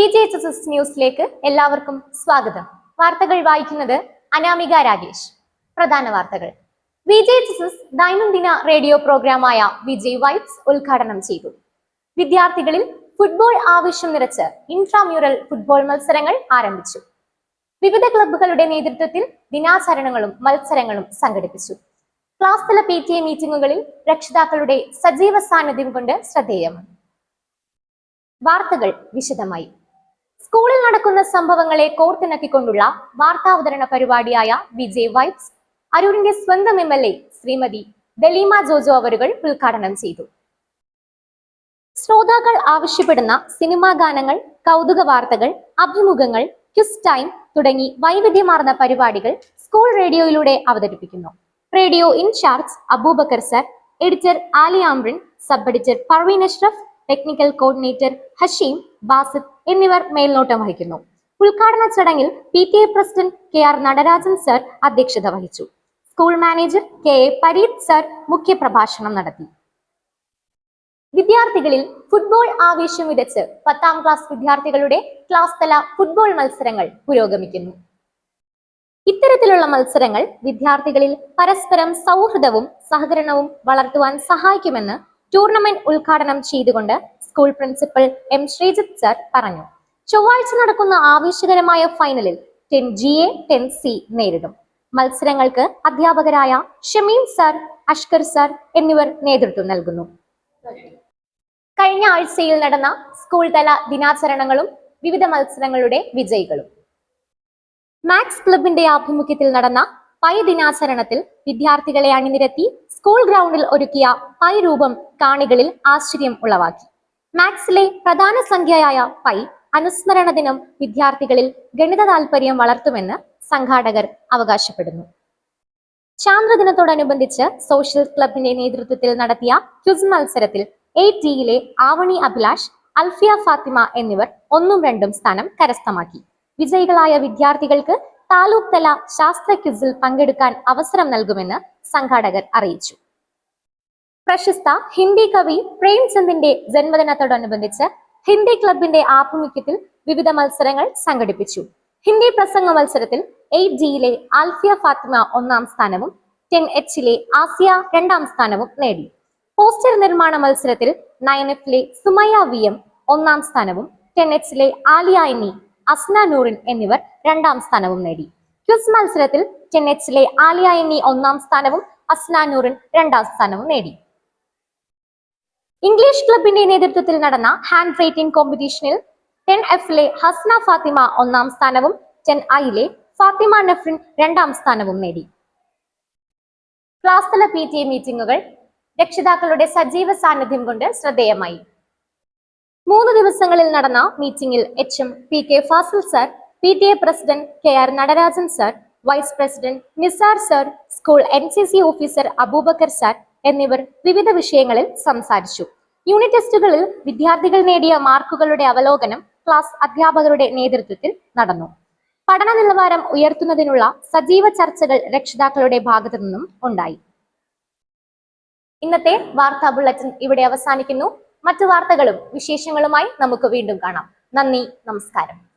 V J H S S ന്യൂസിലേക്ക് എല്ലാവർക്കും സ്വാഗതം. വാർത്തകൾ വായിക്കുന്നത് അനാമിക രാഗേഷ് പ്രധാന വാർത്തകൾ. V J H S S ദൈനംദിന റേഡിയോ പ്രോഗ്രാമായ വിജയ് വൈബ്സ് ഉദ്ഘാടനം ചെയ്തു. വിദ്യാർത്ഥികളിൽ ഫുട്ബോൾ ആവശ്യം നിറച്ച് ഇൻട്രാമ്യൂറൽ ഫുട്ബോൾ മത്സരങ്ങൾ ആരംഭിച്ചു. വിവിധ ക്ലബ്ബുകളുടെ നേതൃത്വത്തിൽ ദിനാചരണങ്ങളും മത്സരങ്ങളും സംഘടിപ്പിച്ചു. ക്ലാസ് തല പി ടി എ മീറ്റിംഗുകളിൽ രക്ഷിതാക്കളുടെ സജീവ സാന്നിധ്യം കൊണ്ട് ശ്രദ്ധേയമാണ്. വാർത്തകൾ വിശദമായി. സ്കൂളിൽ നടക്കുന്ന സംഭവങ്ങളെ കോർത്തിണക്കിക്കൊണ്ടുള്ള വാർത്താവതരണ പരിപാടിയായ വിജയ് വൈബ്സ് അരൂരിന്റെ സ്വന്തം M L A Shrimati Daleema Jojo അവരുകൾ ഉദ്ഘാടനം ചെയ്തു. ശ്രോതാക്കൾ ആവശ്യപ്പെടുന്ന സിനിമാ ഗാനങ്ങൾ കൗതുക വാർത്തകൾ അഭിമുഖങ്ങൾ ക്വിസ് ടൈം തുടങ്ങി വൈവിധ്യമാർന്ന പരിപാടികൾ സ്കൂൾ റേഡിയോയിലൂടെ അവതരിപ്പിക്കുന്നു. Radio incharge Abubakar sir editor Ali Ambrin sub editor Parveen Ashraf technical coordinator Hashim Basid എന്നിവർ മേൽനോട്ടം വഹിക്കുന്നു. ഉദ്ഘാടന ചടങ്ങിൽ P T A president K R Natarajan sir അധ്യക്ഷത വഹിച്ചു. School manager K A Pareeth sir മുഖ്യപ്രഭാഷണം നടത്തി. വിദ്യാർത്ഥികളിൽ ഫുട്ബോൾ ആവേശം വിതച്ച് പത്താം ക്ലാസ് വിദ്യാർത്ഥികളുടെ ക്ലാസ് തല ഫുട്ബോൾ മത്സരങ്ങൾ പുരോഗമിക്കുന്നു. ഇത്തരത്തിലുള്ള മത്സരങ്ങൾ വിദ്യാർത്ഥികളിൽ പരസ്പരം സൗഹൃദവും സഹകരണവും വളർത്തുവാൻ സഹായിക്കുമെന്ന് ടൂർണമെന്റ് ഉദ്ഘാടനം ചെയ്തുകൊണ്ട് school principal M Sreejith sir പറഞ്ഞു. ചൊവ്വാഴ്ച നടക്കുന്ന ആവേശകരമായ ഫൈനലിൽ ten G A ten C നേരിടും. മത്സരങ്ങൾക്ക് അധ്യാപകരായ ഷമീം സർ അഷ്കർ സർ എന്നിവർ നേതൃത്വം നൽകുന്നു. കഴിഞ്ഞ ആഴ്ചയിൽ നടന്ന സ്കൂൾ തല ദിനാചരണങ്ങളും വിവിധ മത്സരങ്ങളുടെ വിജയികളും. മാക്സ് ക്ലബിന്റെ ആഭിമുഖ്യത്തിൽ നടന്ന പൈ ദിനാചരണത്തിൽ വിദ്യാർത്ഥികളെ അണിനിരത്തി സ്കൂൾ ഗ്രൗണ്ടിൽ ഒരുക്കിയ പൈ രൂപം കാണികളിൽ ആശ്ചര്യം ഉളവാക്കി. മാത്സിലെ പ്രധാന സംഖ്യയായ പൈ അനുസ്മരണ ദിനം വിദ്യാർത്ഥികളിൽ ഗണിത താല്പര്യം വളർത്തുമെന്ന് സംഘാടകർ അവകാശപ്പെടുന്നു. ചാന്ദ്രദിനത്തോടനുബന്ധിച്ച് സോഷ്യൽ ക്ലബിന്റെ നേതൃത്വത്തിൽ നടത്തിയ ക്യുസ് മത്സരത്തിൽ എ ടിയിലെ ആവണി അഭിലാഷ് അൽഫിയ ഫാത്തിമ എന്നിവർ ഒന്നും രണ്ടും സ്ഥാനം കരസ്ഥമാക്കി. വിജയികളായ വിദ്യാർത്ഥികൾക്ക് താലൂക്ക് തല ശാസ്ത്ര ക്യുസിൽ പങ്കെടുക്കാൻ അവസരം നൽകുമെന്ന് സംഘാടകർ അറിയിച്ചു. പ്രശസ്ത ഹിന്ദി കവി പ്രേംചന്ദിന്റെ ജന്മദിനത്തോടനുബന്ധിച്ച് ഹിന്ദി ക്ലബിന്റെ ആഭിമുഖ്യത്തിൽ വിവിധ മത്സരങ്ങൾ സംഘടിപ്പിച്ചു. ഹിന്ദി പ്രസംഗ മത്സരത്തിൽ എയ്റ്റ് ജിയിലെ ആൽഫിയ ഫാത്തിമ ഒന്നാം സ്ഥാനവും ടെൻ എച്ചിലെ ആസിയ രണ്ടാം സ്ഥാനവും നേടി. പോസ്റ്റർ നിർമ്മാണ മത്സരത്തിൽ നയൻ എഫിലെ സുമയ വി എം ഒന്നാം സ്ഥാനവും ടെൻ എച്ചിലെ ആലിയ എന്നി അസ്ന നൂറിൻ എന്നിവർ രണ്ടാം സ്ഥാനവും നേടി. ക്വിസ് മത്സരത്തിൽ ടെൻ എച്ചിലെ ആലിയ എന്നി ഒന്നാം സ്ഥാനവും അസ്ന നൂറിൻ രണ്ടാം സ്ഥാനവും നേടി. ഇംഗ്ലീഷ് ക്ലബിന്റെ നേതൃത്വത്തിൽ നടന്ന ഹാൻഡ് റൈറ്റിംഗ് കോമ്പറ്റീഷനിൽ ടെൻ എഫിലെ ഹസ്ന ഫാത്തിമ ഒന്നാം സ്ഥാനവും ടെൻ ഐയിലെ ഫാത്തിമ നഫ്രിൻ രണ്ടാം സ്ഥാനവും നേടി. ക്ലാസ് തല പി ടി എ മീറ്റിംഗുകൾ രക്ഷിതാക്കളുടെ സജീവ സാന്നിധ്യം കൊണ്ട് ശ്രദ്ധേയമായി. മൂന്ന് ദിവസങ്ങളിൽ നടന്ന മീറ്റിംഗിൽ H M P K Fazil sir P T A president K R Natarajan sir vice president Nizar sir school N C C officer Abubakar sir എന്നിവർ വിവിധ വിഷയങ്ങളിൽ സംസാരിച്ചു. യൂണിറ്റ് ടെസ്റ്റുകളിൽ വിദ്യാർത്ഥികൾ നേടിയ മാർക്കുകളുടെ അവലോകനം ക്ലാസ് അധ്യാപകരുടെ നേതൃത്വത്തിൽ നടന്നു. പഠന നിലവാരം ഉയർത്തുന്നതിനുള്ള സജീവ ചർച്ചകൾ രക്ഷിതാക്കളുടെ ഭാഗത്തു നിന്നും ഉണ്ടായി. ഇന്നത്തെ വാർത്താ ബുള്ളറ്റിൻ ഇവിടെ അവസാനിക്കുന്നു. മറ്റു വാർത്തകളും വിശേഷങ്ങളുമായി നമുക്ക് വീണ്ടും കാണാം. നന്ദി നമസ്കാരം.